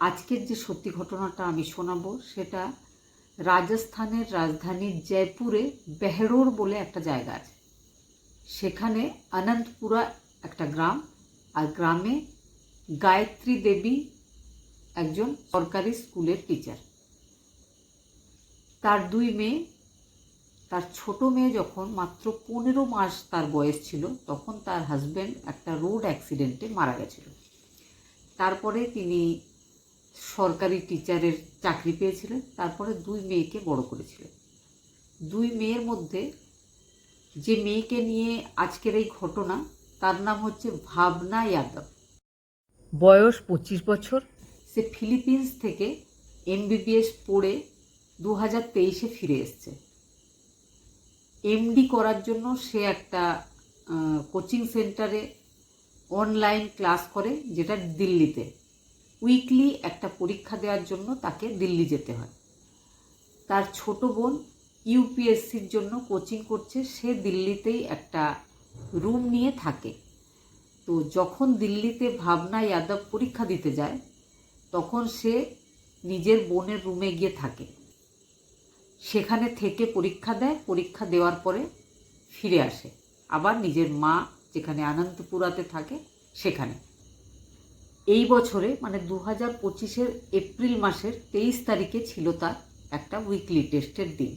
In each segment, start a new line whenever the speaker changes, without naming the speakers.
আজকের যে সত্যি ঘটনাটা আমি শোনাবো, সেটা রাজস্থানের রাজধানী জয়পুরে বেহরোর বলে একটা জায়গা আছে। সেখানে অনন্তপুরা একটা গ্রাম, আর গ্রামে গায়ত্রী দেবী একজন সরকারি স্কুলের টিচার। তার দুই মেয়ে, তার ছোট মেয়ে যখন মাত্র পনেরো মাস তার বয়স ছিল, তখন তার হাজব্যান্ড একটা রোড অ্যাক্সিডেন্টে মারা গেছিল। তারপরে তিনি সরকারি টিচারের চাকরি পেয়েছিলেন, তারপরে দুই মেয়েকে বড় করেছিলেন। দুই মেয়ের মধ্যে যে মেয়েকে নিয়ে আজকের এই ঘটনা, তার নাম হচ্ছে ভাবনা যাদব। বয়স পঁচিশ বছর। সে ফিলিপিন্স থেকে এমবিবিএস পড়ে দু হাজার তেইশে ফিরে এসছে। এমডি করার জন্য সে একটা কোচিং সেন্টারে অনলাইন ক্লাস করে, যেটা দিল্লিতে। উইকলি একটা পরীক্ষা দেওয়ার জন্য তাকে দিল্লি যেতে হয়। তার ছোট বোন ইউপিএসসির জন্য কোচিং করছে, সে দিল্লিতেই একটা রুম নিয়ে থাকে। তো যখন দিল্লিতে ভাবনা যাদব পরীক্ষা দিতে যায়, তখন সে নিজের বোনের রুমে গিয়ে থাকে। সেখানে থেকে পরীক্ষা দেয়, পরীক্ষা দেওয়ার পরে ফিরে আসে। আবার নিজের মা যেখানে আনন্দপুরাতে থাকে, সেখানে। এই বছরে মানে দু হাজার পঁচিশের এপ্রিল মাসের তেইশ তারিখে ছিল তার একটা উইকলি টেস্টের দিন।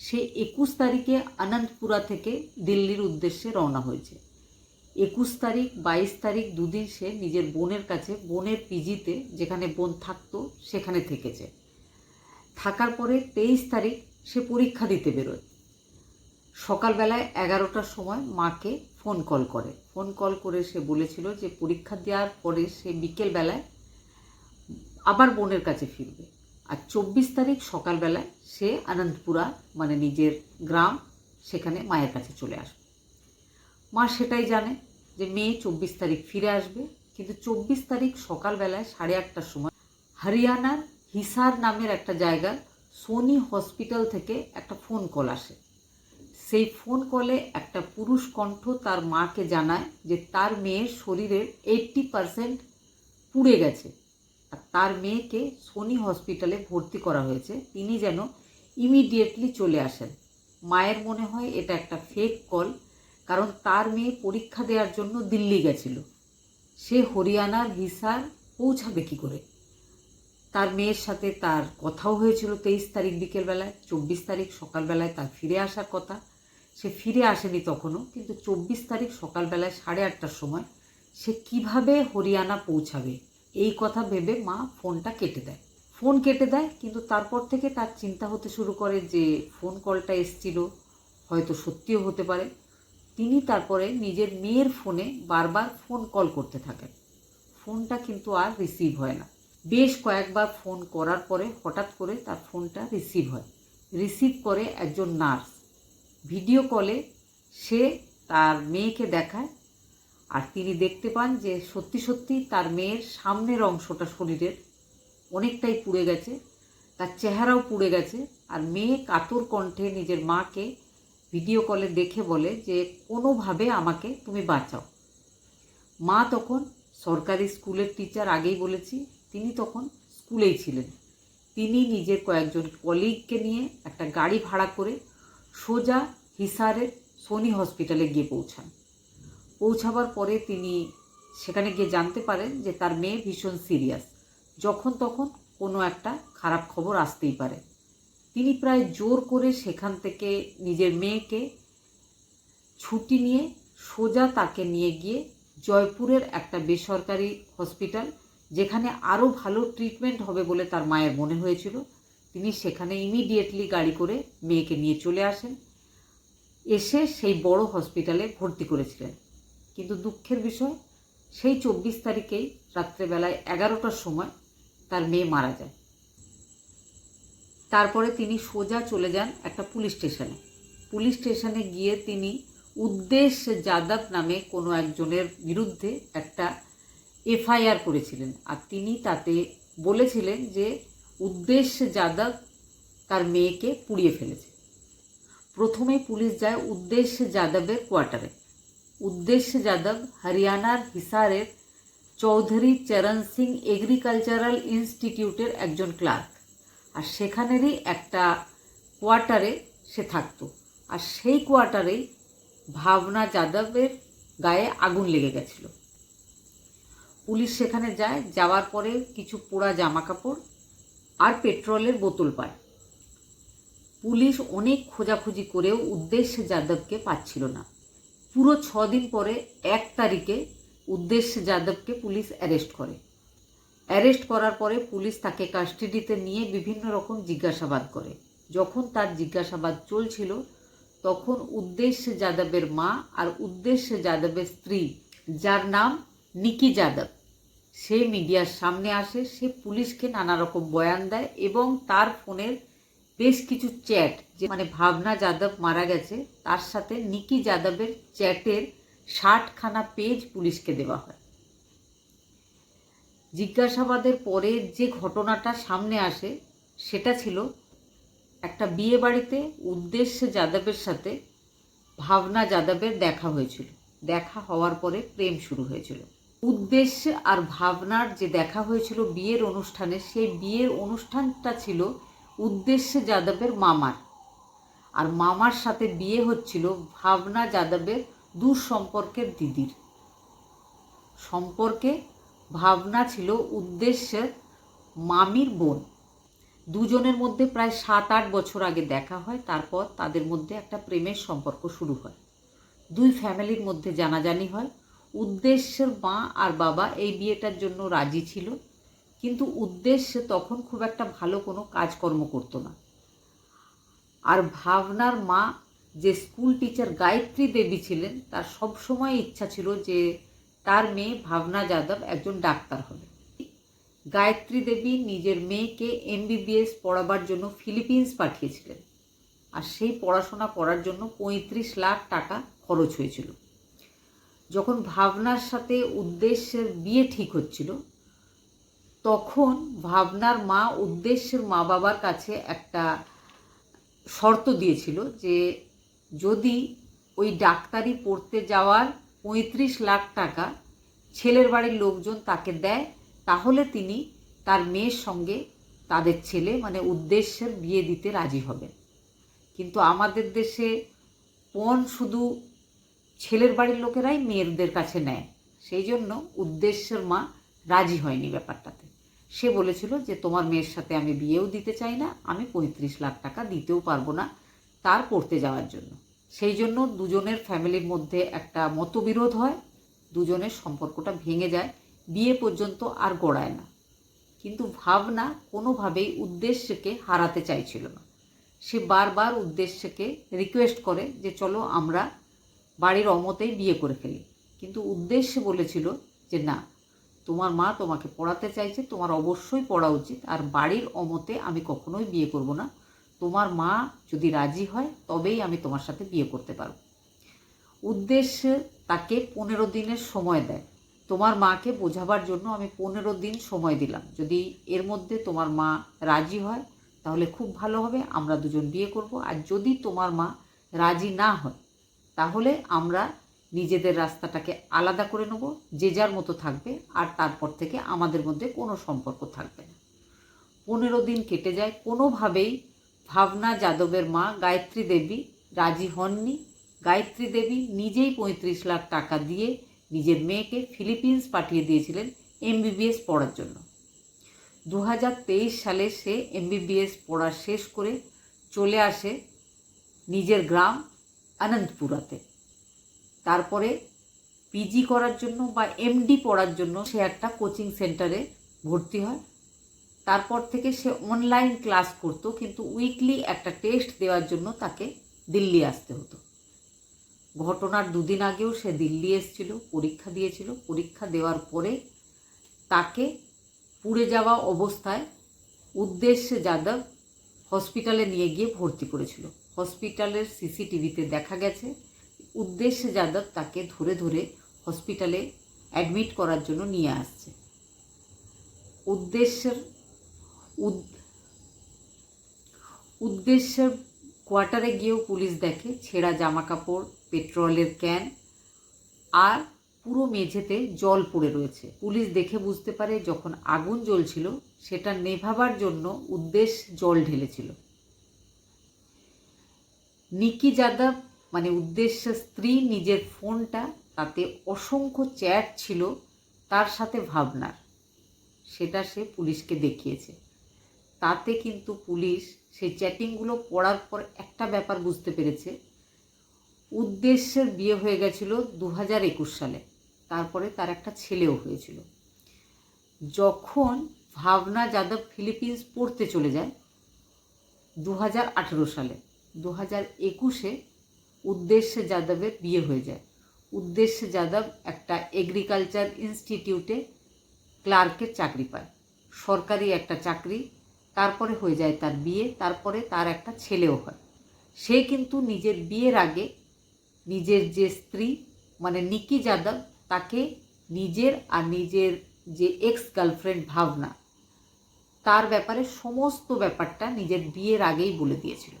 সে একুশ তারিখে আনন্দপুরা থেকে দিল্লির উদ্দেশ্যে রওনা হয়েছে। একুশ তারিখ, বাইশ তারিখ দুদিন সে নিজের বোনের কাছে, বোনের পিজিতে যেখানে বোন থাকতো, সেখানে থেকেছে। থাকার পরে তেইশ তারিখ সে পরীক্ষা দিতে বেরোয়। সকালবেলায় এগারোটার সময় মাকে ফোন কল করে। ফোন কল করে সে বলেছিল যে পরীক্ষা দেওয়ার পরে সে বিকেলবেলায় আবার বোনের কাছে ফিরবে। আর চব্বিশ তারিখ সকালবেলায় সে আনন্দপুরা মানে নিজের গ্রাম, সেখানে মায়ের কাছে চলে আসবে। মা সেটাই জানে যে মেয়ে চব্বিশ তারিখ ফিরে আসবে। কিন্তু চব্বিশ তারিখ সকালবেলায় সাড়ে আটটার সময় হরিয়ানার হিসার নামের একটা জায়গা সোনি হসপিটাল থেকে একটা ফোন কল আসে। সেই ফোন কলে একটা পুরুষ কণ্ঠ তার মাকে জানায় যে তার মেয়ের শরীরের এইট্টি পারসেন্ট পুড়ে গেছে। আর তার মেয়েকে সোনি হসপিটালে ভর্তি করা হয়েছে। তিনি যেন ইমিডিয়েটলি চলে আসেন। মায়ের মনে হয় এটা একটা ফেক কল কারণ তার মেয়ে পরীক্ষা দেওয়ার জন্য দিল্লি গেছিল। সে হরিয়ানার হিসার পৌঁছাবে কী করে? তার মেয়ের সাথে তার কথাও হয়েছিল তেইশ তারিখ বিকেলবেলায়, চব্বিশ তারিখ সকালবেলায় তার ফিরে আসার কথা। সে ফিরে আসেনি তখনও, কিন্তু চব্বিশ তারিখ সকালবেলায় সাড়ে আটটার সময় সে কীভাবে হরিয়ানা পৌঁছাবে? এই কথা ভেবে মা ফোনটা কেটে দেয়। ফোন কেটে দেয়, কিন্তু তারপর থেকে তার চিন্তা হতে শুরু করে যে ফোন কলটা এসছিল, হয়তো সত্যিও হতে পারে। তিনি তারপরে নিজের মেয়ের ফোনে বারবার ফোন কল করতে থাকেন। ফোনটা কিন্তু আর রিসিভ হয় না। বেশ কয়েকবার ফোন করার পরে হঠাৎ করে তার ফোনটা রিসিভ হয়। রিসিভ করে একজন নার্স। ভিডিও কলে সে তার মেয়েকে দেখায় আর তিনি দেখতে পান যে সত্যি সত্যি তার মেয়ের সামনের অংশটা শরীরের অনেকটাই পুড়ে গেছে, তার চেহারাও পুড়ে গেছে আর মেয়ে কাতর কণ্ঠে নিজের মাকে ভিডিও কলে দেখে বলে যে কোনোভাবে আমাকে তুমি বাঁচাও। মা তখন সরকারি স্কুলের টিচার আগেই বলেছি, তিনি তখন স্কুলেই ছিলেন। তিনি নিজের কয়েকজন কলিগকে নিয়ে একটা গাড়ি ভাড়া করে সোজা হিসারের সোনি হসপিটালে গিয়ে পৌঁছান। পৌঁছাবার পরে তিনি সেখানে গিয়ে জানতে পারেন যে তার মেয়ে ভীষণ সিরিয়াস। যখন তখন কোনো একটা খারাপ খবর আসতেই পারে। তিনি প্রায় জোর করে সেখান থেকে নিজের মেয়েকে ছুটি নিয়ে সোজা তাকে নিয়ে গিয়ে জয়পুরের একটা বেসরকারি হসপিটাল, যেখানে আরও ভালো ট্রিটমেন্ট হবে বলে তার মায়ের মনে হয়েছিল। তিনি সেখানে ইমিডিয়েটলি গাড়ি করে মেয়েকে নিয়ে চলে আসেন। এসে সেই বড় হসপিটালে ভর্তি করেছিলেন। কিন্তু দুঃখের বিষয়, সেই চব্বিশ তারিখেই রাত্রেবেলায় এগারোটার সময় তার মেয়ে মারা যায়। তারপরে তিনি সোজা চলে যান একটা পুলিশ স্টেশনে। পুলিশ স্টেশনে গিয়ে তিনি উদ্দেশ যাদব নামে কোনো একজনের বিরুদ্ধে একটা এফআইআর করেছিলেন। আর তিনি তাতে বলেছিলেন যে উদ্দেশ যাদব তার মেয়েকে পুড়িয়ে ফেলেছে। প্রথমে পুলিশ যায় উদ্দেশ্যে যাদবের কোয়ার্টারে। উদ্দেশ্যে যাদব হরিয়ানার হিসারের চৌধুরী চরণ সিং এগ্রিকালচারাল ইনস্টিটিউটের একজন ক্লার্ক। আর সেখানেরই একটা কোয়ার্টারে সে থাকতো। আর সেই কোয়ার্টারেই ভাবনা যাদবের গায়ে আগুন লেগে গেছিল। পুলিশ সেখানে যায়, যাওয়ার পরে কিছু পোড়া জামা কাপড় আর পেট্রোলের বোতল পায়। পুলিশ অনেক খোঁজাখুঁজি করেও উদ্দেশ্য যাদবকে পাচ্ছিল না। পুরো ছ দিন পরে এক তারিখে উদ্দেশ্য যাদবকে পুলিশ অ্যারেস্ট করে। অ্যারেস্ট করার পরে পুলিশ তাকে কাস্টাডিতে নিয়ে বিভিন্ন রকম জিজ্ঞাসাবাদ করে। যখন তার জিজ্ঞাসাবাদ চলছিল, তখন উদ্দেশ্য যাদবের মা আর উদ্দেশ্য যাদবের স্ত্রী, যার নাম নিকি যাদব। সে মিডিয়ার সামনে আসে, সে পুলিশকে নানা রকম বয়ান দেয় এবং তার ফোনের বেশ কিছু চ্যাট, যে মানে ভাবনা যাদব মারা গেছে, তার সাথে নিকি যাদবের চ্যাটের ষাটখানা পেজ পুলিশকে দেওয়া হয়। জিজ্ঞাসাবাদের পরে যে ঘটনাটা সামনে আসে, সেটা ছিল একটা বিয়ে বাড়িতে উদ্দেশ্য যাদবের সাথে ভাবনা যাদবের দেখা হয়েছিল। দেখা হওয়ার পরে প্রেম শুরু হয়েছিল। উদ্দেশ্য আর ভাবনার যে দেখা হয়েছিল বিয়ের অনুষ্ঠানে, সেই বিয়ের অনুষ্ঠানটা ছিল উদ্দেশ্য যাদবের মামার। আর মামার সাথে বিয়ে হচ্ছিল ভাবনা যাদবের দূর সম্পর্কের দিদির। সম্পর্কে ভাবনা ছিল উদ্দেশ্যের মামির বোন। দুজনের মধ্যে প্রায় সাত আট বছর আগে দেখা হয়, তারপর তাদের মধ্যে একটা প্রেমের সম্পর্ক শুরু হয়। দুই ফ্যামিলির মধ্যে জানাজানি হয়। উদ্দেশ্যের মা আর বাবা এই বিয়েটার জন্য রাজি ছিল, কিন্তু উদ্দেশ্য তখন খুব একটা ভালো কোনো কাজকর্ম করতো না। আর ভাবনার মা যে স্কুল টিচার গায়ত্রী দেবী ছিলেন, তার সবসময় ইচ্ছা ছিল যে তার মেয়ে ভাবনা যাদব একজন ডাক্তার হবে। গায়ত্রী দেবী নিজের মেয়েকে এমবিবিএস পড়াবার জন্য ফিলিপিন্স পাঠিয়েছিলেন, আর সেই পড়াশোনা করার জন্য পঁয়ত্রিশ লাখ টাকা খরচ হয়েছিল। যখন ভাবনার সাথে উদ্দেশ্যের বিয়ে ঠিক হচ্ছিল, তখন ভাবনার মা উদ্দেশ্যের মা বাবার কাছে একটা শর্ত দিয়েছিল যে যদি ওই ডাক্তারি পড়তে যাওয়ার পঁয়ত্রিশ লাখ টাকা ছেলের বাড়ির লোকজন তাকে দেয়, তাহলে তিনি তার মেয়ের সঙ্গে তাদের ছেলে মানে উদ্দেশ্যের বিয়ে দিতে রাজি হবেন। কিন্তু আমাদের দেশে পণ শুধু ছেলের বাড়ির লোকেরাই মেয়েদের কাছে নেয়। সেই জন্য উদ্দেশ্যের মা রাজি হয়নি ব্যাপারটাতে। সে বলেছিল যে, তোমার মেয়ের সাথে আমি বিয়েও দিতে চাই না, আমি পঁয়ত্রিশ লাখ টাকা দিতেও পারব না তার পড়তে যাওয়ার জন্য। সেই জন্য দুজনের ফ্যামিলির মধ্যে একটা মতবিরোধ হয়, দুজনের সম্পর্কটা ভেঙে যায়, বিয়ে পর্যন্ত আর গড়ায় না। কিন্তু ভাবনা কোনোভাবেই উদ্দেশ্যকে হারাতে চাইছিল না। সে বারবার উদ্দেশ্যকে রিকোয়েস্ট করে যে, চলো আমরা বাড়ির অমতেই বিয়ে করে ফেলি। কিন্তু উদ্দেশ্যে বলেছিল যে, না, তোমার মা তোমাকে পড়াতে চাইছে, তোমার অবশ্যই পড়া উচিত। আর বাড়ির অমতে আমি কখনোই বিয়ে করব না। তোমার মা যদি রাজি হয়, তবেই আমি তোমার সাথে বিয়ে করতে পারব। উদ্দেশ্য তাকে পনেরো দিনের সময় দেয়। তোমার মাকে বোঝাবার জন্য আমি পনেরো দিন সময় দিলাম। যদি এর মধ্যে তোমার মা রাজি হয়, তাহলে খুব ভালো হবে। আমরা দুজন বিয়ে করব। আর যদি তোমার মা রাজি না হয় তাহলে আমরা নিজেদের রাস্তাটাকে আলাদা করে নেব, যে যার মতো থাকবে, আর তারপর থেকে আমাদের মধ্যে কোনো সম্পর্ক থাকবে না। পনেরো দিন কেটে যায়, কোনোভাবেই ভাবনা যাদবের মা গায়ত্রী দেবী রাজি হননি। গায়ত্রী দেবী নিজেই পঁয়ত্রিশ লাখ টাকা দিয়ে নিজের মেয়েকে ফিলিপিন্স পাঠিয়ে দিয়েছিলেন এমবিবিএস পড়ার জন্য। দু হাজার তেইশ সালে সে এমবিবিএস পড়া শেষ করে চলে আসে নিজের গ্রাম অনন্তপুরাতে তারপরে পিজি করার জন্য বা এমডি পড়ার জন্য সে একটা কোচিং সেন্টারে ভর্তি হয়। তারপর থেকে সে অনলাইন ক্লাস করতো, কিন্তু উইকলি একটা টেস্ট দেওয়ার জন্য তাকে দিল্লি আসতে হতো। ঘটনার দুদিন আগেও সে দিল্লি এসেছিল, পরীক্ষা দিয়েছিল। পরীক্ষা দেওয়ার পরে তাকে পুড়ে যাওয়া অবস্থায় উদ্দেশ্যে যাদব হসপিটালে নিয়ে গিয়ে ভর্তি করেছিল। হসপিটালের সিসিটিভিতে দেখা গেছে, উদ্দেশ্যে যাদব তাকে ধরে ধরে হসপিটালে অ্যাডমিট করার জন্য নিয়ে আসছে। উদ্দেশ্যের উদ্দেশ্যের কোয়ার্টারে গিয়েও পুলিশ দেখে ছেঁড়া জামা কাপড় পেট্রোলের ক্যান আর পুরো মেঝেতে জল পড়ে রয়েছে। পুলিশ দেখে বুঝতে পারে যখন আগুন জ্বলছিল, সেটা নেভাবার জন্য উদ্দেশ্য জল ঢেলেছিল। নিকি যাদব মানে উদ্দেশ্য স্ত্রী, নিজের ফোনটা তাতে অসংখ্য চ্যাট ছিল, তার সাথে ভাবনার সেটা সে পুলিশকে দেখিয়েছে। তাতে কিন্তু পুলিশ সেই চ্যাটিংগুলো পড়ার পর একটা ব্যাপার বুঝতে পেরেছে। উদ্দেশ্যের বিয়ে হয়ে গেছিল দু হাজার একুশ সালে। তারপরে তার একটা ছেলেও হয়েছিল। যখন ভাবনা যাদব ফিলিপিন্স পড়তে চলে যায় দু হাজার আঠেরো সালে দু হাজার একুশে উদ্দেশ্য যাদবের বিয়ে হয়ে যায়। উদ্দেশ্য যাদব একটা এগ্রিকালচার ইনস্টিটিউটে ক্লার্কের চাকরি পায়। সরকারি একটা চাকরি, তারপরে হয়ে যায় তার বিয়ে, তারপরে তার একটা ছেলেও হয়। সে কিন্তু নিজের বিয়ের আগে নিজের যে স্ত্রী মানে নিকি যাদব, তাকে নিজের আর নিজের যে এক্স গার্লফ্রেন্ড ভাবনা, তার ব্যাপারে সমস্ত ব্যাপারটা নিজের বিয়ের আগেই বলে দিয়েছিল।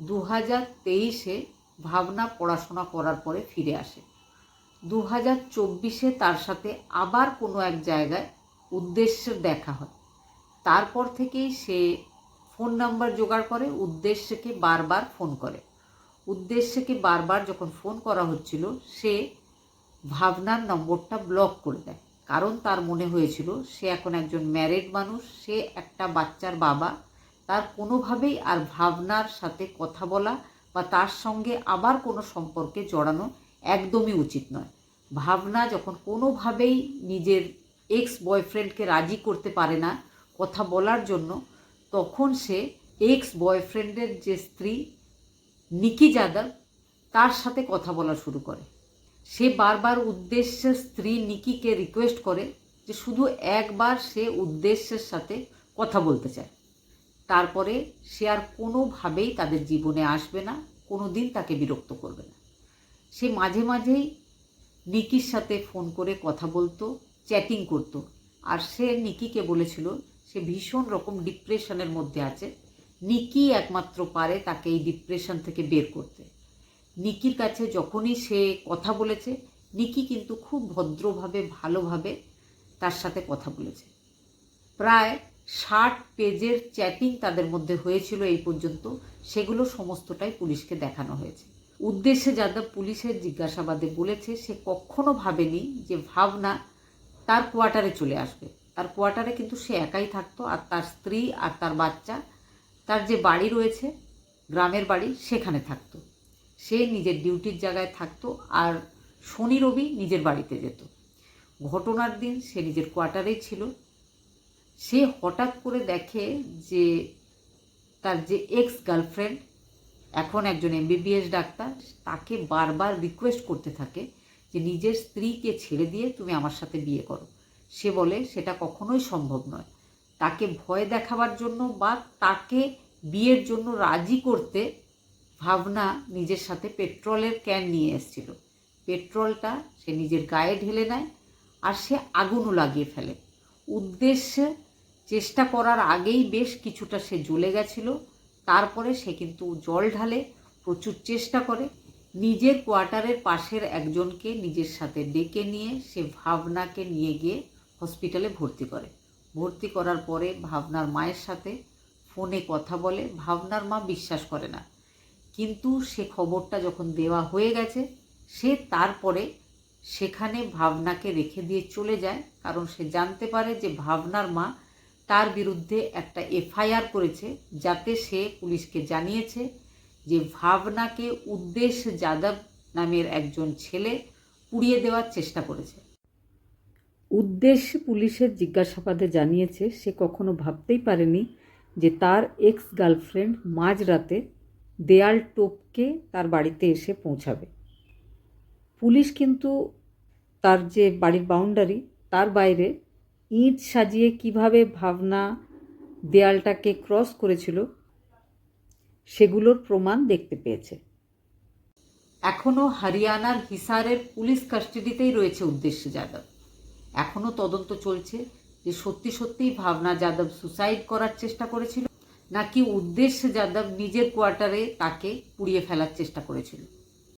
দু হাজার তেইশে ভাবনা পড়াশোনা করার পরে ফিরে আসে। দু হাজার চব্বিশে তার সাথে আবার কোনো এক জায়গায় উদ্দেশ্যের দেখা হয়। তারপর থেকেই সে ফোন নাম্বার জোগাড় করে, উদ্দেশ্যকে বারবার ফোন করে। উদ্দেশ্যকে বারবার যখন ফোন করা হচ্ছিল, সে ভাবনার নম্বরটা ব্লক করে দেয়। কারণ তার মনে হয়েছিল, সে এখন একজন ম্যারেড মানুষ, সে একটা বাচ্চার বাবা তার কোনোভাবেই আর ভাবনার সাথে কথা বলা বা তার সঙ্গে আবার কোনো সম্পর্কে জড়ানো একদমই উচিত নয়। ভাবনা যখন কোনোভাবেই নিজের এক্স বয়ফ্রেন্ডকে রাজি করতে পারে না কথা বলার জন্য, তখন সে এক্স বয়ফ্রেন্ডের যে স্ত্রী নিকি যাদব, তার সাথে কথা বলা শুরু করে। সে বারবার উদ্দেশ্যে স্ত্রী নিকিকে রিকোয়েস্ট করে যে শুধু একবার সে উদ্দেশ্যের সাথে কথা বলতে চায়। তারপরে সে আর কোনোভাবেই তাদের জীবনে আসবে না কোনো দিন তাকে বিরক্ত করবে না। সে মাঝে মাঝেই নিকির সাথে ফোন করে কথা বলতো, চ্যাটিং করতো। আর সে নিকিকে বলেছিল, সে ভীষণ রকম ডিপ্রেশনের মধ্যে আছে। নিকি একমাত্র পারে তাকে এই ডিপ্রেশন থেকে বের করতে। নিকির কাছে যখনই সে কথা বলেছে, নিকি কিন্তু খুব ভদ্রভাবে, ভালোভাবে তার সাথে কথা বলেছে। প্রায় ষাট পেজের চ্যাটিং তাদের মধ্যে হয়েছিল এই পর্যন্ত। সেগুলো সমস্তটাই পুলিশকে দেখানো হয়েছে। উদ্দেশ্যে যাদব পুলিশের জিজ্ঞাসাবাদে বলেছে, সে কখনো ভাবেনি যে ভাবনা তার কোয়ার্টারে চলে আসবে। তার কোয়ার্টারে কিন্তু সে একাই থাকতো, আর তার স্ত্রী আর তার বাচ্চা, তার যে বাড়ি রয়েছে, গ্রামের বাড়ি, সেখানে থাকতো। সে নিজের ডিউটির জায়গায় থাকতো, আর শনি রবি নিজের বাড়িতে যেত। ঘটনার দিন সে নিজের কোয়ার্টারেই ছিল। সে হঠাৎ করে দেখে যে তার যে এক্স গার্লফ্রেন্ড এখন একজন এমবিবিএস ডাক্তার, তাকে বারবার রিকোয়েস্ট করতে থাকে যে নিজের স্ত্রীকে ছেড়ে দিয়ে তুমি আমার সাথে বিয়ে করো। সে বলে, সেটা কখনোই সম্ভব নয়। তাকে ভয় দেখাবার জন্য বা তাকে বিয়ের জন্য রাজি করতে ভাবনা নিজের সাথে পেট্রোলের ক্যান নিয়ে এসেছিল। পেট্রোলটা সে নিজের গায়ে ঢেলে নেয় আর সে আগুনও লাগিয়ে ফেলে। উদ্দেশ্যে চেষ্টা করার আগেই বেশ কিছুটা সে জ্বলে গেছিল। তারপরে সে কিন্তু জল ঢালে প্রচুর চেষ্টা করে। নিজের কোয়ার্টারের পাশের একজনকে নিজের সাথে ডেকে নিয়ে সে ভাবনাকে নিয়ে গিয়ে হসপিটালে ভর্তি করে। ভর্তি করার পরে ভাবনার মায়ের সাথে ফোনে কথা বলে। ভাবনার মা বিশ্বাস করে না। কিন্তু সে খবরটা যখন দেওয়া হয়ে গেছে, সে তারপরে সেখানে ভাবনাকে রেখে দিয়ে চলে যায়। কারণ সে জানতে পারে যে ভাবনার মা তার বিরুদ্ধে একটা এফআইআর করেছে যাতে সে পুলিশকে জানিয়েছে যে ভাবনাকে উদ্দেশ্য যাদব নামের একজন ছেলে পুড়িয়ে দেওয়ার চেষ্টা করেছে। উদ্দেশ্য পুলিশের জিজ্ঞাসাবাদে জানিয়েছে, সে কখনো ভাবতেই পারেনি যে তার এক্স গার্লফ্রেন্ড মাঝরাতে দেয়াল টোপকে তার বাড়িতে এসে পৌঁছাবে। পুলিশ কিন্তু তার যে বাড়ির বাউন্ডারি, তার বাইরে ইট সাজিয়ে কীভাবে ভাবনা দেয়ালটাকে ক্রস করেছিল, সেগুলোর প্রমাণ দেখতে পেয়েছে। এখনও হরিয়ানার হিসারের পুলিশ কাস্টাডিতেই রয়েছে উদ্দেশ্য যাদব। এখনও তদন্ত চলছে যে সত্যি সত্যিই ভাবনা যাদব সুসাইড করার চেষ্টা করেছিল, নাকি উদ্দেশ্য যাদব নিজের কোয়ার্টারে তাকে পুড়িয়ে ফেলার চেষ্টা করেছিল।